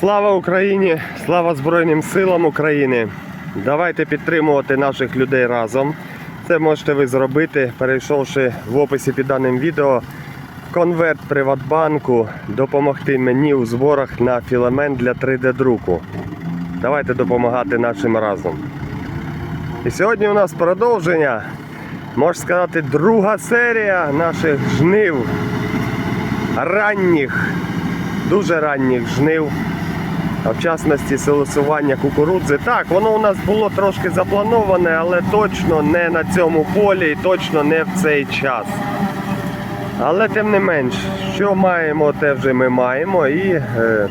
Слава Україні! Слава Збройним силам України! Давайте підтримувати наших людей разом. Це можете ви зробити, перейшовши в описі під даним відео конверт Приватбанку, допомогти мені у зборах на філамент для 3D-друку. Давайте допомагати нашим разом. І сьогодні у нас продовження, можна сказати, друга серія наших жнив. Ранніх, дуже ранніх жнив. А в частності селесування кукурудзи. Так, воно у нас було трошки заплановане, але точно не на цьому полі і точно не в цей час. Але тим не менш, що маємо, те вже ми маємо, і е,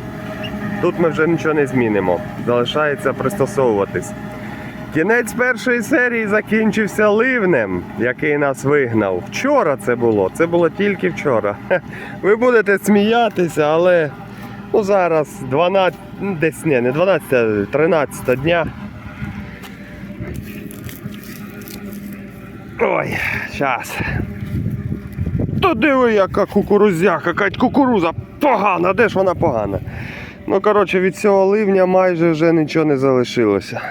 тут ми вже нічого не змінимо. Залишається пристосовуватись. Кінець першої серії закінчився ливнем, який нас вигнав. Вчора це було. Це було тільки вчора. Ви будете сміятися, але ну, зараз 12, ну, десь не, не 12, а 13 дня. Ой, зараз. То диви, яка кукурузяка, кать кукуруза погана, де ж вона погана? Ну, коротше, від цього ливня майже вже нічого не залишилося.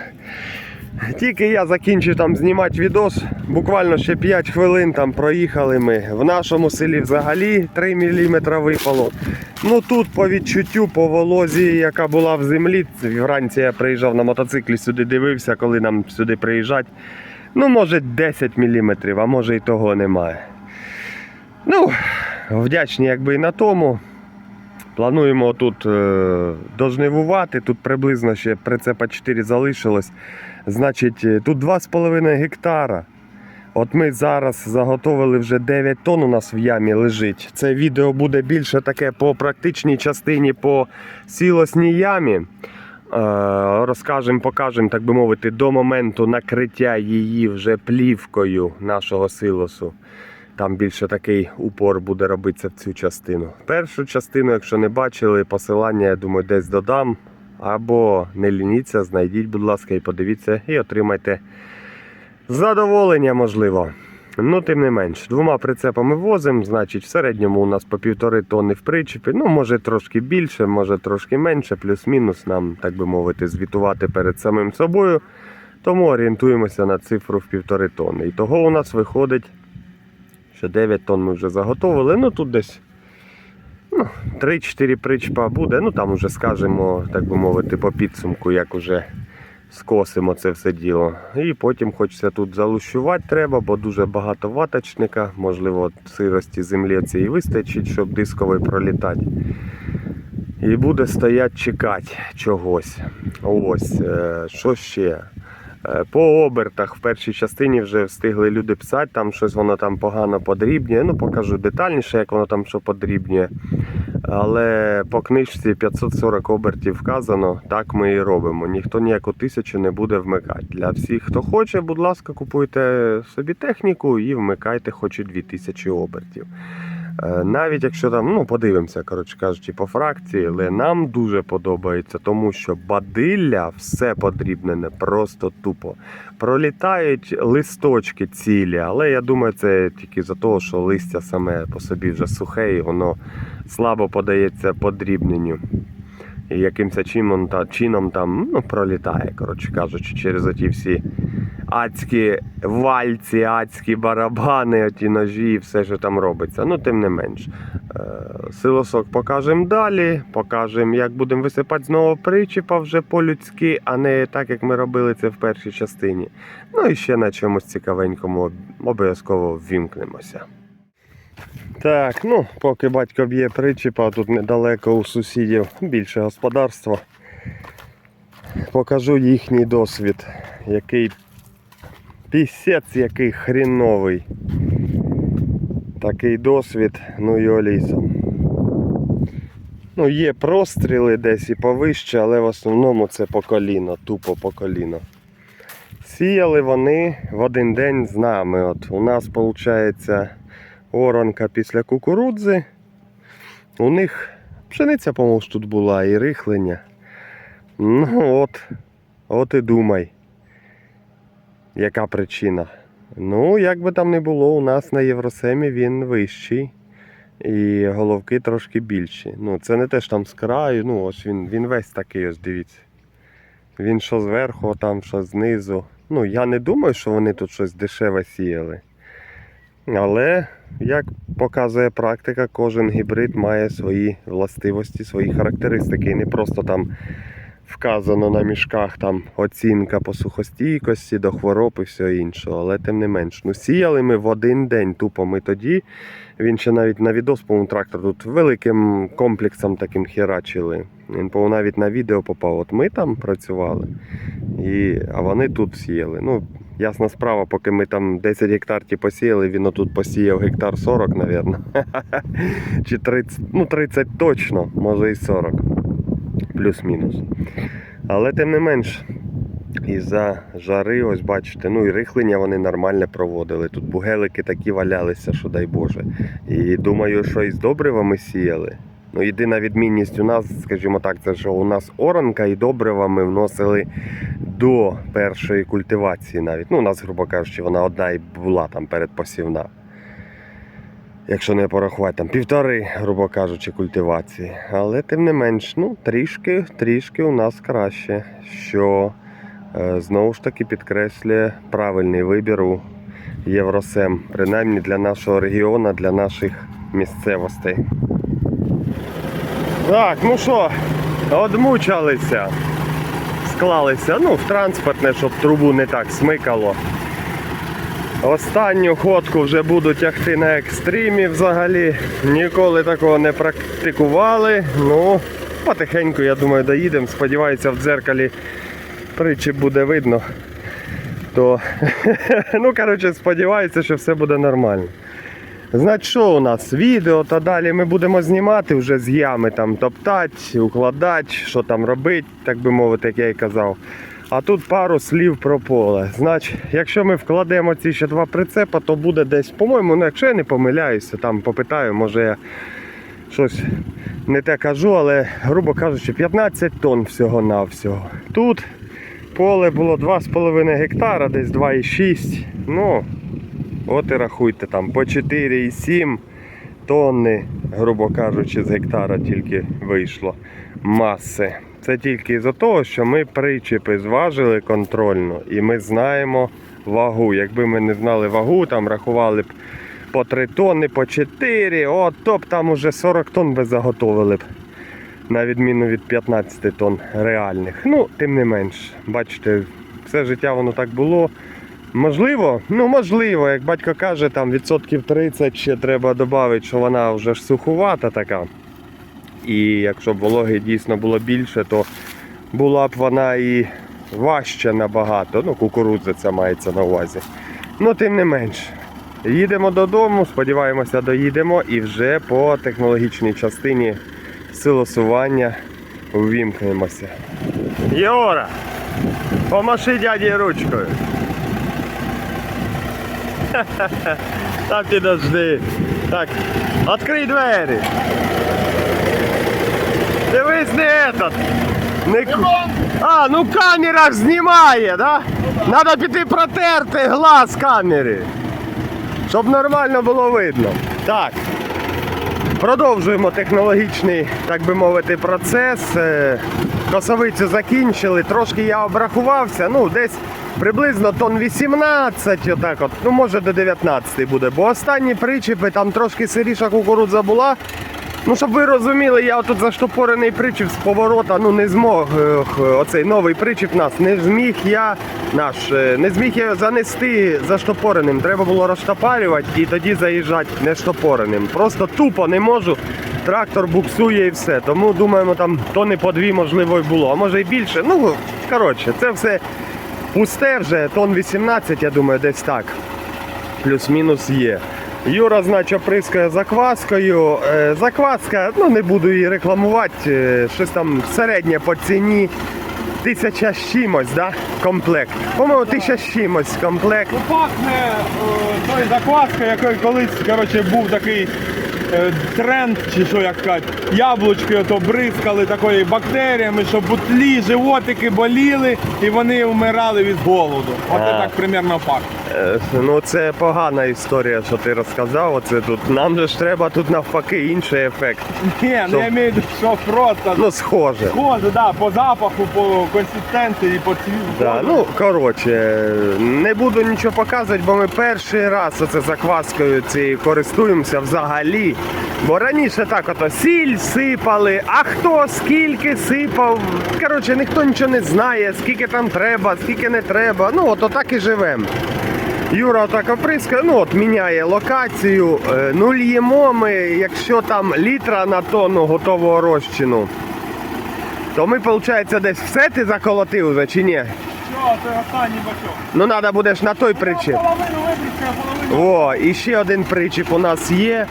Тільки я закінчив там знімати відос, буквально ще 5 хвилин там проїхали ми. В нашому селі взагалі 3 мм випало. Ну тут по відчуттю, по волозі, яка була в землі, вранці я приїжджав на мотоциклі сюди, дивився, коли нам сюди приїжджати. Ну, може 10 мм, а може і того немає. Ну, вдячні якби і на тому. Плануємо тут е, дожнивувати, тут приблизно ще прицепа 4 залишилось. Значить, е, тут 2,5 гектара. От ми зараз заготовили вже 9 тонн у нас в ямі лежить. Це відео буде більше таке по практичній частині, по сілосній ямі. Е, розкажемо, покажемо, так би мовити, до моменту накриття її вже плівкою нашого силосу. Там більше такий упор буде робитися в цю частину. Першу частину, якщо не бачили, посилання, я думаю, десь додам. Або не лініться, знайдіть, будь ласка, і подивіться, і отримайте задоволення, можливо. Ну, тим не менш, двома прицепами возимо, значить, в середньому у нас по півтори тонни в причепі. Ну, може трошки більше, може трошки менше, плюс-мінус нам, так би мовити, звітувати перед самим собою. Тому орієнтуємося на цифру в півтори тонни. І того у нас виходить, що 9 тонн ми вже заготовили. Ну тут десь ну, 3-4 причпа буде. Ну там вже скажемо, так би мовити, по підсумку, як уже скосимо це все діло. І потім хочеться тут залущувати треба, бо дуже багато ваточника. Можливо, сирості землі цієї вистачить, щоб дисковий пролітати. І буде стоять чекати чогось. Ось, е, що ще? Е, По обертах в першій частині вже встигли люди писати, там щось воно там погано подрібнює. Ну, покажу детальніше, як воно там що подрібнює. Але по книжці 540 обертів вказано, так ми і робимо. Ніхто ніяку тисячу не буде вмикати. Для всіх, хто хоче, будь ласка, купуйте собі техніку і вмикайте хоч і 2000 обертів. Е, Навіть якщо там, ну подивимося, коротше кажучи, по фракції, але нам дуже подобається, тому що бадилля все подрібнене, просто тупо. Пролітають листочки цілі, але я думаю, це тільки за того, що листя саме по собі вже сухе і воно слабо подається подрібненню. І якимось чином, чином там ну, пролітає, коротше кажучи, через оті всі адські вальці, адські барабани, оті ножі і все, що там робиться. Ну, тим не менш. Е, Силосок покажемо далі, покажемо, як будемо висипати знову причіпа вже по-людськи, а не так, як ми робили це в першій частині. Ну і ще на чомусь цікавенькому обов'язково ввімкнемося. Так, ну, поки батько б'є причіпа, тут недалеко у сусідів більше господарство. Покажу їхній досвід, який пісець, який хріновий. Такий досвід, ну і олісом. Ну, є простріли десь і повище, але в основному це по коліно, тупо по коліно. Сіяли вони в один день з нами. От у нас виходить оранка після кукурудзи. У них пшениця, по-моєму, тут була і рихлення. Ну от, от і думай, яка причина. Ну, як би там не було, у нас на Євросемі він вищий. І головки трошки більші. Ну, це не те ж там з краю, ну ось він, він весь такий, ось дивіться. Він що зверху, там, що знизу. Ну, я не думаю, що вони тут щось дешеве сіяли. Але, як показує практика, кожен гібрид має свої властивості, свої характеристики. І не просто там вказано на мішках там оцінка по сухостійкості, до хвороб і все інше. Але тим не менш. Ну, сіяли ми в один день тупо ми тоді. Він ще навіть на відос, по трактор тут великим комплексом таким херачили. Він по навіть на відео попав. От ми там працювали, і, а вони тут сіяли. Ну, ясна справа, поки ми там 10 гектар ті посіяли, він отут посіяв гектар 40, напевно. Чи 30, ну 30 точно, може і 40. Плюс-мінус. Але тим не менш, із-за жари, ось бачите, ну і рихлення вони нормально проводили. Тут бугелики такі валялися, що дай Боже. І думаю, що із добривами сіяли. Ну, єдина відмінність у нас, скажімо так, це що у нас оранка і добрива ми вносили до першої культивації навіть. Ну, у нас, грубо кажучи, вона одна і була там передпосівна. Якщо не порахувати, там півтори, грубо кажучи, культивації. Але тим не менш, ну, трішки, трішки у нас краще, що е, знову ж таки підкреслює правильний вибір у Євросем, принаймні для нашого регіону, для наших місцевостей. Так, ну що, одмучалися, склалися, ну, в транспортне, щоб трубу не так смикало. Останню ходку вже буду тягти на екстримі взагалі. Ніколи такого не практикували. Ну, потихеньку, я думаю, доїдемо. Сподіваюся, в дзеркалі причіп буде видно. То, ну, коротше, сподіваюся, що все буде нормально. Значить, що у нас? Відео, та далі ми будемо знімати вже з ями, там топтати, укладати, що там робити, так би мовити, як я і казав. А тут пару слів про поле. Значить, якщо ми вкладемо ці ще два прицепа, то буде десь, по-моєму, ну якщо я не помиляюся, там попитаю, може я щось не те кажу, але, грубо кажучи, 15 тонн всього-навсього. Тут поле було 2,5 гектара, десь 2,6. Ну, от і рахуйте там по 4,7 тонни, грубо кажучи, з гектара тільки вийшло маси. Це тільки із-за того, що ми причепи зважили контрольно і ми знаємо вагу. Якби ми не знали вагу, там рахували б по 3 тонни, по 4, от то б там уже 40 тонн би заготовили б. На відміну від 15 тонн реальних. Ну, тим не менш, бачите, все життя воно так було. Можливо, ну можливо, як батько каже, там відсотків 30 ще треба додати, що вона вже ж сухувата така. І якщо б вологи дійсно було більше, то була б вона і важча набагато. Ну, кукурудза це мається на увазі. Ну, тим не менш. Їдемо додому, сподіваємося, доїдемо і вже по технологічній частині силосування увімкнемося. Єора, помаши дяді ручкою. Та підожди. Так, відкрий двері. Дивись не этот. Не... А, ну камера ж знімає, да? Надо піти протерти глаз камери. Щоб нормально було видно. Так. Продовжуємо технологічний, так би мовити, процес. Е, Косовицю закінчили. Трошки я обрахувався. Ну, десь приблизно тонн 18, отак от. Ну, може до 19 буде. Бо останні причепи там трошки сиріша кукурудза була. Ну, щоб ви розуміли, я отут заштопорений причіп з поворота, ну не змог е, оцей новий причіп нас, не зміг я наш, е, не зміг я занести заштопореним. Треба було розштопарювати і тоді заїжджати нештопореним. Просто тупо не можу. Трактор буксує і все. Тому думаємо, там тони по дві можливо і було, а може і більше. Ну, коротше, це все пусте вже, тон 18, я думаю, десь так плюс-мінус є. Юра, значить, оприскує закваскою. Е, Закваска, ну не буду її рекламувати, е, щось там середнє по ціні. Тисяча з чимось, да? комплект. По-моєму, тисяча з чимось комплект. Ну, пахне е, той закваска, який колись коротше, був такий е, тренд, чи що як кажуть, яблучки ото бризкали такою бактеріями, щоб бутлі, животики боліли і вони вмирали від голоду. Оце так примерно пахне. Е, Ну це погана історія, що ти розказав. Оце тут. Нам же ж треба тут навпаки інший ефект. Ні, ну я маю що просто Ну, схоже. схоже, да, по запаху, по консистенції, по цвіту. Да, ну коротше, не буду нічого показувати, бо ми перший раз оце закваскою цією користуємося взагалі. Бо раніше так ото сіль сипали, а хто скільки сипав. Коротше, ніхто нічого не знає, скільки там треба, скільки не треба. Ну, от отак і живемо. Юра отак оприскає, ну от міняє локацію. Е, Ну л'ємо ми, якщо там літра на тонну готового розчину, то ми, виходить, десь все ти заколотив вже чи ні? Що, це останній бачок. Ну треба будеш на той причіп. Вибрізка, половину. О, і ще один причіп у нас є.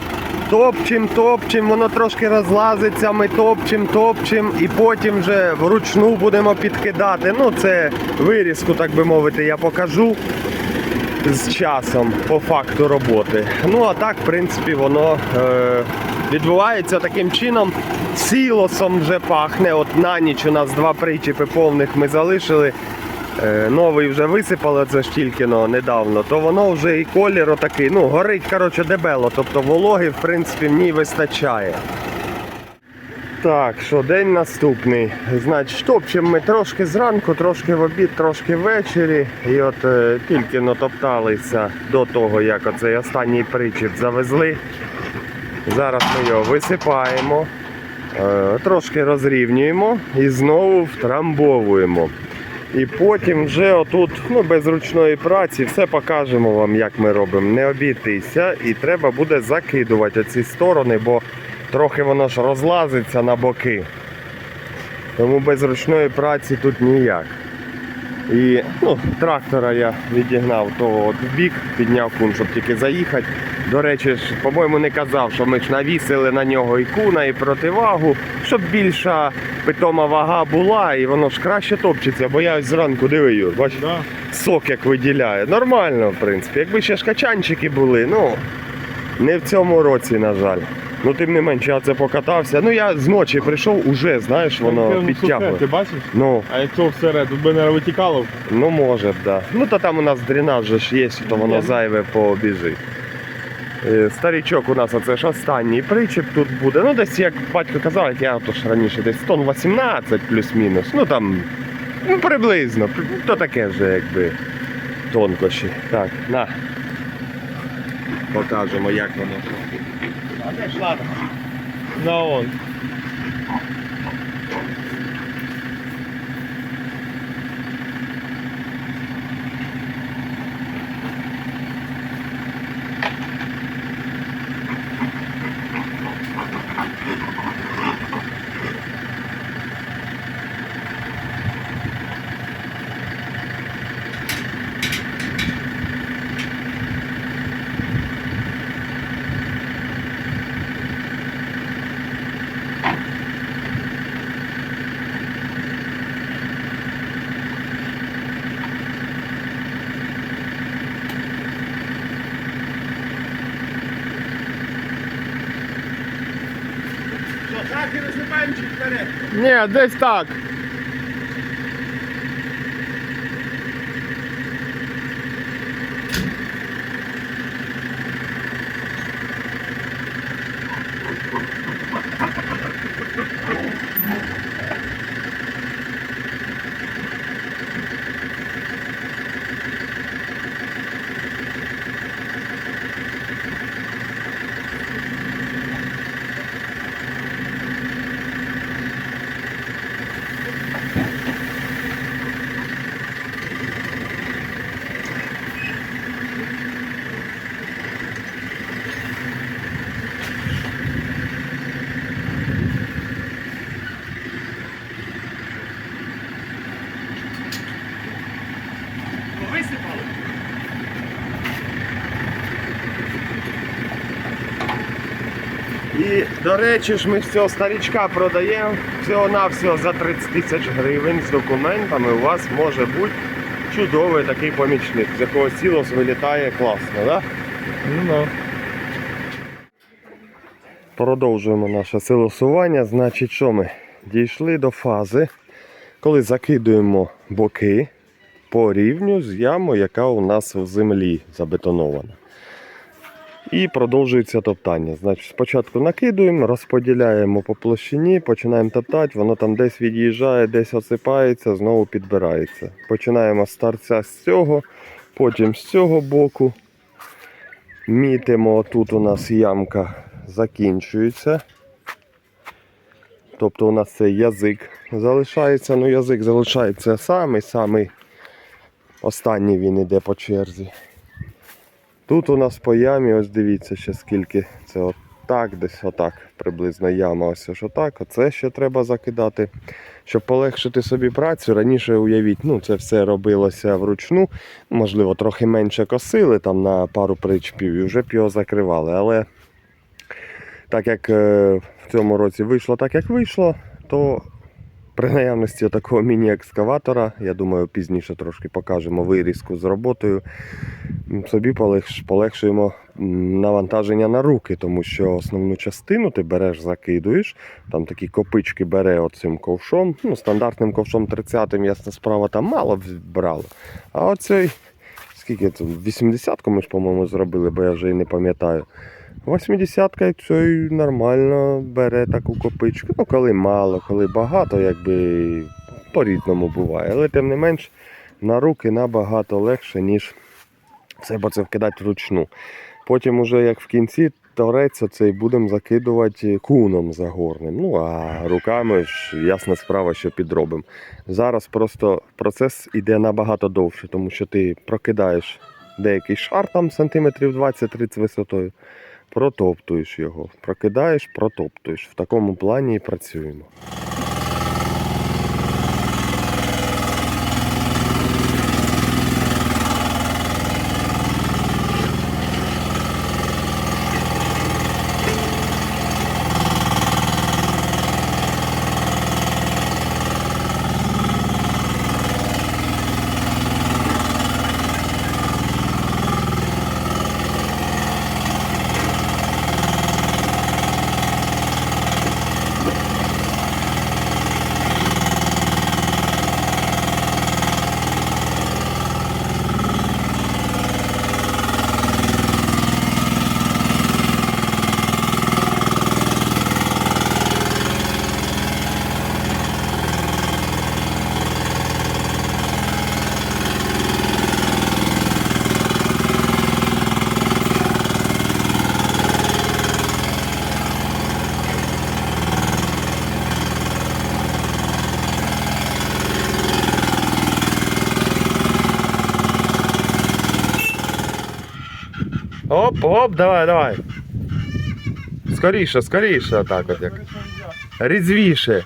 Топчем, топчем, воно трошки розлазиться, ми топчем, топчем, і потім вже вручну будемо підкидати. Ну, це вирізку, так би мовити, я покажу з часом по факту роботи. Ну а так, в принципі, воно е, відбувається таким чином. Сілосом вже пахне. От на ніч у нас два причіпи повних ми залишили. Е, новий вже висипали, це ж тільки но, недавно, то воно вже і колір отакий, ну, горить, коротше, дебело, тобто вологи, в принципі, в ній вистачає. Так, що день наступний. Значить, топчемо ми трошки зранку, трошки в обід, трошки ввечері. І от е, тільки натопталися до того, як оцей останній причіп завезли. Зараз ми його висипаємо, е, трошки розрівнюємо і знову втрамбовуємо. І потім вже отут, ну без ручної праці, все покажемо вам, як ми робимо. Не обійтися, і треба буде закидувати ці сторони, бо трохи воно ж розлазиться на боки. Тому без ручної праці тут ніяк. І ну, трактора я відігнав того от в бік, підняв кун, щоб тільки заїхати. До речі, по-моєму, не казав, що ми ж навісили на нього і куна, і противагу, щоб більша питома вага була, і воно ж краще топчеться, бо я ось зранку дивию, бачиш, Да. сок як виділяє. Нормально, в принципі. Якби ще ж качанчики були, ну не в цьому році, на жаль. Ну тим не менше, я це покатався. Ну я з ночі прийшов, уже, знаєш, воно Прям підтягує. Ти бачиш? Ну, А якщо всередину, тут би не витікало. Ну може, б, да. Ну то там у нас дренаж же ж є, то воно зайве побіжить. Е, Старічок у нас оце ж останній причіп тут буде. Ну десь як батько казав, як я то ж раніше, десь тонн 18 плюс-мінус. Ну там ну, приблизно. То таке вже якби тонкощі. Так, на. Покажемо, як воно. Ладно? да он. Так і розсипаємо чи вперед? Ні, десь так. Висипали. І, до речі ж, ми цього старічка продаємо всього-навсього за 30 тисяч гривень з документами. У вас може бути чудовий такий помічник, з якого сілос вилітає класно, да? Ну, Продовжуємо наше силосування. Значить, що ми дійшли до фази, коли закидуємо боки по рівню з ямою, яка у нас в землі забетонована. І продовжується топтання. Значить, спочатку накидуємо, розподіляємо по площині, починаємо топтати, воно там десь від'їжджає, десь осипається, знову підбирається. Починаємо з торця з цього, потім з цього боку. Мітимо, тут у нас ямка закінчується. Тобто у нас цей язик залишається, ну язик залишається самий самий останній він іде по черзі. Тут у нас по ямі, ось дивіться ще скільки. Це отак, десь отак приблизно яма. Ось ось отак. Оце ще треба закидати. Щоб полегшити собі працю, раніше уявіть, ну це все робилося вручну. Можливо, трохи менше косили там на пару причпів і вже б його закривали. Але так як е, в цьому році вийшло так, як вийшло, то при наявності такого міні-екскаватора, я думаю, пізніше трошки покажемо вирізку з роботою. Собі полегшуємо навантаження на руки, тому що основну частину ти береш, закидуєш, там такі копички бере оцим ковшом. Ну, стандартним ковшом 30-м, ясна справа, там мало брало. А оцей, скільки це, 80-ку ми ж, по-моєму, зробили, бо я вже і не пам'ятаю. 80-ка цей нормально бере таку копичку. Ну, коли мало, коли багато, якби по-різному буває. Але тим не менш на руки набагато легше, ніж це, це вкидати вручну. Потім, уже як в кінці, торець оцей будемо закидувати куном загорним. Ну а руками ж ясна справа, що підробимо. Зараз просто процес іде набагато довше, тому що ти прокидаєш деякий шар там сантиметрів 20-30 висотою протоптуєш його. Прокидаєш, протоптуєш. В такому плані і працюємо. Оп, давай, давай. Скоріше, скоріше, отак от як. Різвіше.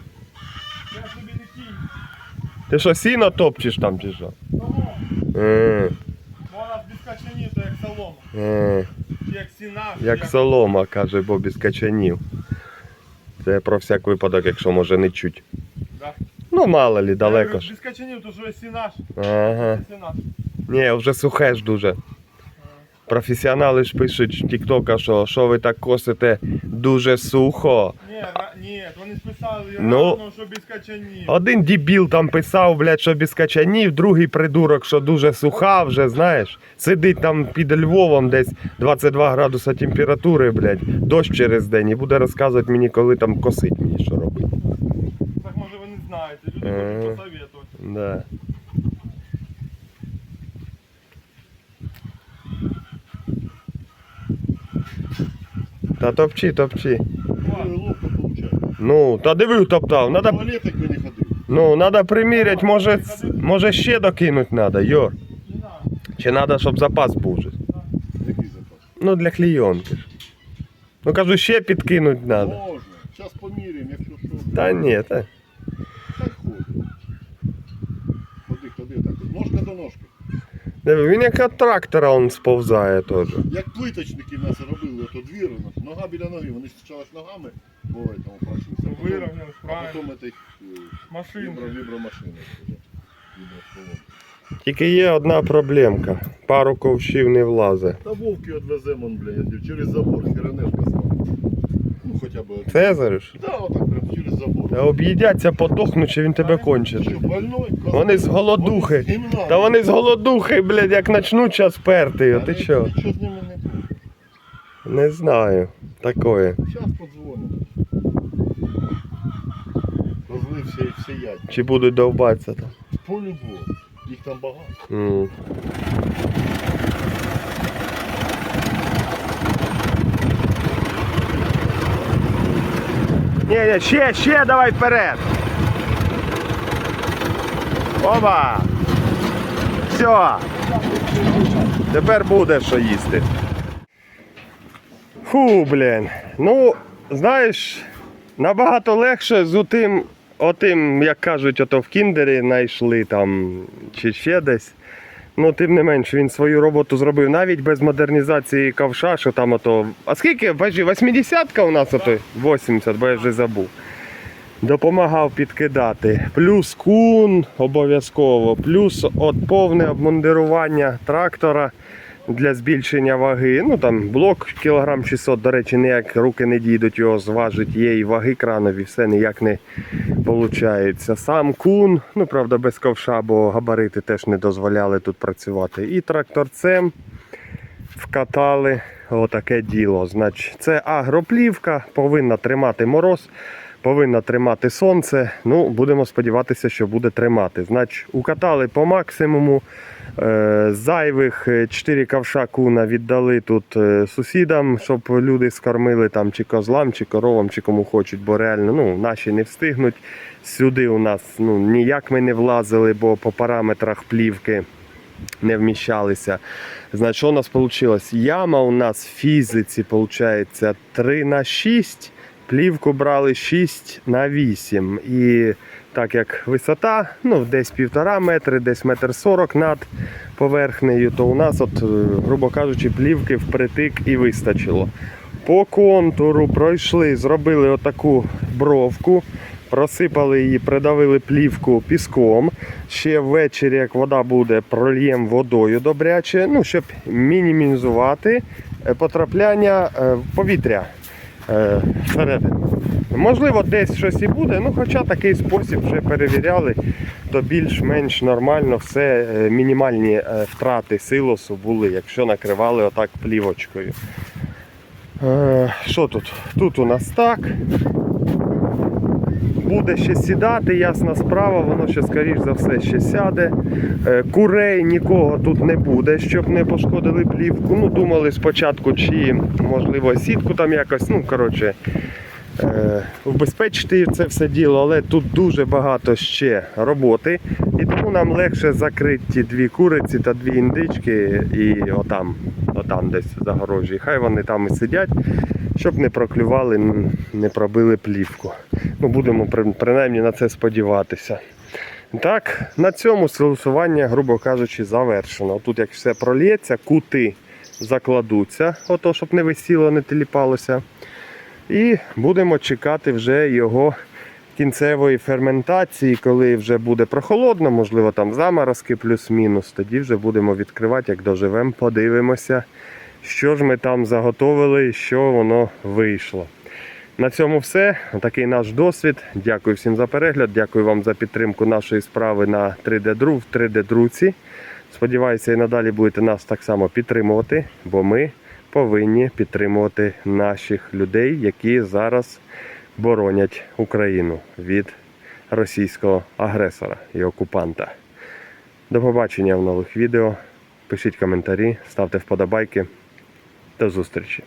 Ти що, сіно топчеш там чи що? Е, вона без качанів, то як солома. е, Як сіна. як солома, каже Бобі з качанів. Це про всяк випадок, якщо може не чуть. Да. Ну, мало лі, далеко ж. Без качанів, то що сінаш. Ага. Сінаш. Ні, вже сухе ж дуже. Професіонали ж пишуть в Тіктока, що, що ви так косите дуже сухо. Ні, ра- ні, вони списали Ну. рано, що без качанів. Один дебіл там писав, блядь, що без качанів, другий придурок, що дуже суха вже, знаєш. Сидить там під Львовом десь 22 градуса температури, блядь, дощ через день і буде розказувати мені, коли там косить мені, що робити. Так може ви не знаєте, люди Ага. можуть посоветувати. Да. Та топчи, топчи. Ловко получается. Ну, та диви, топтав. Надо, Туалетик би не ходив. ну, надо приміряти, може, може ще докинуть надо, Йор. Не знаю. Чи надо, щоб запас був же. Який запас? Ну, для клійонки. ж. Ну кажу, ще підкинуть надо. Можна. Зараз поміряємо, якщо що. Та ні, та. Так ходи. Ходи, ходи, так. от. Ножка до ножки. Диви, він як від трактора он сповзає теж. Як плиточники в нас Робили, то двір, нога біля ноги, вони спочатку ногами по этому пройшлися. а потім- потім этой вібромашини. Тільки є одна проблемка. Пару ковшів не влазить. Та вовки відвеземо, он, блядь, через забор, вами. Ну хоча б. Цезариш? Да, отак прям через забор. Об'їдяться, подохнуть, чи він тебе кончить. Що, больной? Вони з голодухи. Та вони з голодухи, блядь, як начнуть час перти. Ти чо? Нічого з ними не знаю. Такое. Зараз подзвонимо. Розлився і все ять. Чи будуть довбатися там. По-любому. Їх там багато. М. Ні, ні, ще, ще давай вперед. Оба. Все. Тепер буде що їсти. Фу, блін. Ну, знаєш, набагато легше з отим, отим, як кажуть, ото в кіндері знайшли там чи ще десь. Ну, тим не менш, він свою роботу зробив навіть без модернізації ковша, що там ото. А скільки? Бачи, 80-ка у нас ото? 80, бо я вже забув. Допомагав підкидати. Плюс кун обов'язково, плюс от повне обмундирування трактора для збільшення ваги. Ну там блок кілограм 600, до речі, ніяк руки не дійдуть його зважити. Є і ваги кранові, все ніяк не виходить. Сам кун, ну правда, без ковша, бо габарити теж не дозволяли тут працювати. І тракторцем вкатали отаке діло. Значить, це агроплівка, повинна тримати мороз. Повинна тримати сонце. Ну, будемо сподіватися, що буде тримати. Значить, укатали по максимуму. Е, зайвих 4 ковша куна віддали тут е, сусідам, щоб люди скормили там чи козлам, чи коровам, чи кому хочуть, бо реально ну, наші не встигнуть. Сюди у нас ну, ніяк ми не влазили, бо по параметрах плівки не вміщалися. Значить, що у нас вийшло? Яма у нас в фізиці виходить 3 на 6, плівку брали 6 на 8. І так як висота, ну десь півтора метри, десь метр сорок над поверхнею, то у нас, от, е, грубо кажучи, плівки впритик і вистачило. По контуру пройшли, зробили отаку бровку, просипали її, придавили плівку піском. Ще ввечері, як вода буде, прольєм водою добряче, ну, щоб мінімізувати е, потрапляння е, повітря всередину. Можливо, десь щось і буде, ну хоча такий спосіб вже перевіряли, то більш-менш нормально все, е, мінімальні е, втрати силосу були, якщо накривали отак плівочкою. Е, Що тут? Тут у нас так. Буде ще сідати, ясна справа, воно ще скоріш за все ще сяде. Курей нікого тут не буде, щоб не пошкодили плівку. Ну, думали спочатку, чи можливо сітку там якось, ну коротше, убезпечити це все діло, але тут дуже багато ще роботи. І тому нам легше закрити ті дві куриці та дві індички і отам, отам десь загорожі. Хай вони там і сидять, щоб не проклювали, не пробили плівку. Ну, будемо принаймні на це сподіватися. Так, на цьому силосування, грубо кажучи, завершено. Тут як все прольється, кути закладуться, ото, щоб не висіло, не теліпалося. І будемо чекати вже його кінцевої ферментації, коли вже буде прохолодно, можливо, там заморозки плюс-мінус. Тоді вже будемо відкривати, як доживемо, подивимося, що ж ми там заготовили і що воно вийшло. На цьому все. Такий наш досвід. Дякую всім за перегляд. Дякую вам за підтримку нашої справи на 3D-дру в 3D-друці. Сподіваюся, і надалі будете нас так само підтримувати, бо ми повинні підтримувати наших людей, які зараз боронять Україну від російського агресора і окупанта. До побачення в нових відео. Пишіть коментарі, ставте вподобайки. До зустрічі!